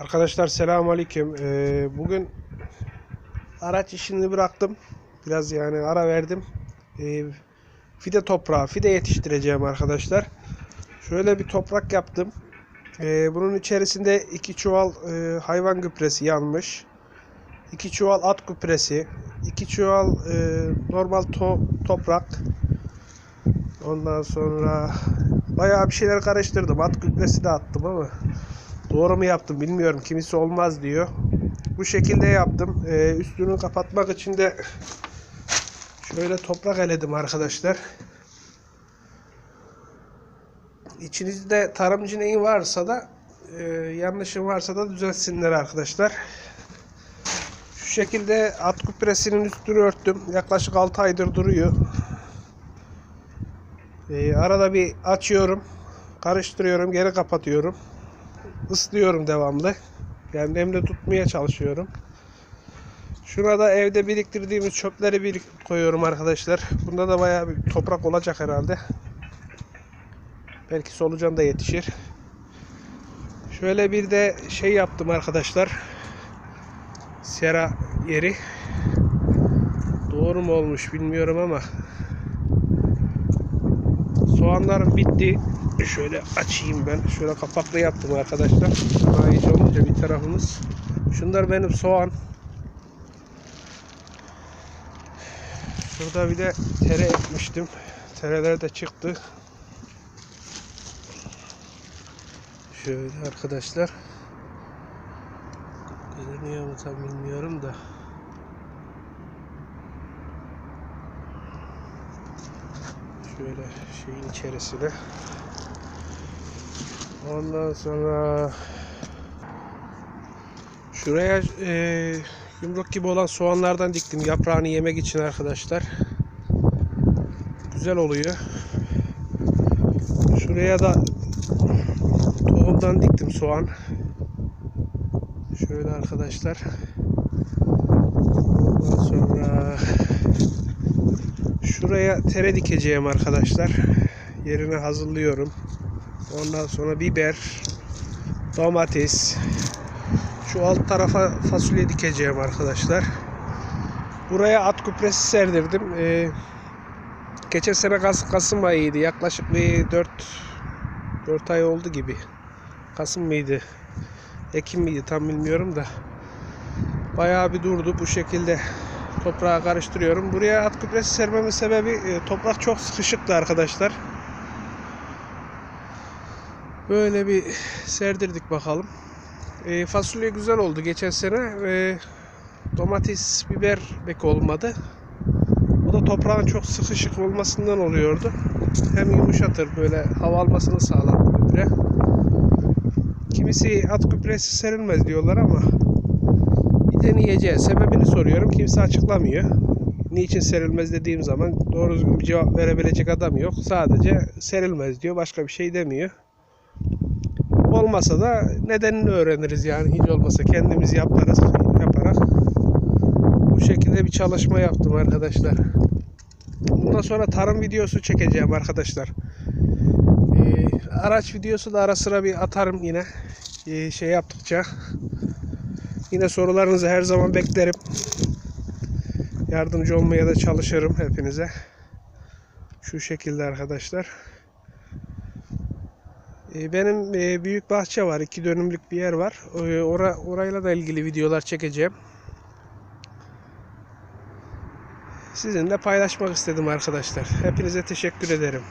Arkadaşlar selamun aleyküm. Ee, bugün araç işini bıraktım. Biraz yani ara verdim. Ee, fide toprağı, fide yetiştireceğim arkadaşlar. Şöyle bir toprak yaptım. Ee, bunun içerisinde iki çuval e, hayvan gübresi yanmış. iki çuval at gübresi. iki çuval e, normal to- toprak. Ondan sonra bayağı bir şeyler karıştırdım. At gübresi de attım ama Doğru mu yaptım bilmiyorum. Kimisi olmaz diyor. Bu şekilde yaptım. Ee, üstünü kapatmak için de şöyle toprak eledim arkadaşlar. İçinizde tarımcı neyi varsa da e, yanlışım varsa da düzeltsinler arkadaşlar. Şu şekilde at küpresinin üstünü örttüm. Yaklaşık 6 aydır duruyor. Ee, arada bir açıyorum. Karıştırıyorum. Geri kapatıyorum ıslıyorum devamlı. Yani nemli tutmaya çalışıyorum. Şuna da evde biriktirdiğimiz çöpleri bir koyuyorum arkadaşlar. Bunda da bayağı bir toprak olacak herhalde. Belki solucan da yetişir. Şöyle bir de şey yaptım arkadaşlar. Sera yeri. Doğru mu olmuş bilmiyorum ama soğanlar bitti. Şöyle açayım ben. Şöyle kapaklı yaptım arkadaşlar. Daha iyice olunca bir tarafımız. Şunlar benim soğan. Şurada bir de tere ekmiştim. Tereler de çıktı. Şöyle arkadaşlar. Görünüyor mu tam bilmiyorum da. Şöyle şeyin içerisine. Ondan sonra şuraya e, yumruk gibi olan soğanlardan diktim yaprağını yemek için arkadaşlar. Güzel oluyor. Şuraya da tohumdan diktim soğan. Şöyle arkadaşlar. Ondan sonra şuraya tere dikeceğim arkadaşlar. Yerini hazırlıyorum. Ondan sonra biber, domates. Şu alt tarafa fasulye dikeceğim arkadaşlar. Buraya at küpresi serdirdim. Ee, geçen sene Kas Kasım ayıydı. Yaklaşık bir 4 4 ay oldu gibi. Kasım mıydı? Ekim miydi tam bilmiyorum da. Bayağı bir durdu bu şekilde toprağa karıştırıyorum. Buraya at küpresi sermemin sebebi e, toprak çok sıkışıktı arkadaşlar. Böyle bir serdirdik bakalım. E, fasulye güzel oldu geçen sene. E, domates, biber pek olmadı. O da toprağın çok sıkışık olmasından oluyordu. Hem yumuşatır böyle hava almasını sağlar bu gübre. Kimisi at gübresi serilmez diyorlar ama bir deneyeceğiz. Sebebini soruyorum. Kimse açıklamıyor. Niçin serilmez dediğim zaman doğru düzgün bir cevap verebilecek adam yok. Sadece serilmez diyor. Başka bir şey demiyor. Olmasa da nedenini öğreniriz yani hiç olmasa kendimiz yaparız yaparak bu şekilde bir çalışma yaptım arkadaşlar. Bundan sonra tarım videosu çekeceğim arkadaşlar. Ee, araç videosu da ara sıra bir atarım yine ee, şey yaptıkça. Yine sorularınızı her zaman beklerim. Yardımcı olmaya da çalışırım hepinize. Şu şekilde arkadaşlar. Ee, Benim e, büyük bahçe var. iki dönümlük bir yer var. Ee, Ora, orayla da ilgili videolar çekeceğim. Sizinle paylaşmak istedim arkadaşlar. Hepinize teşekkür ederim.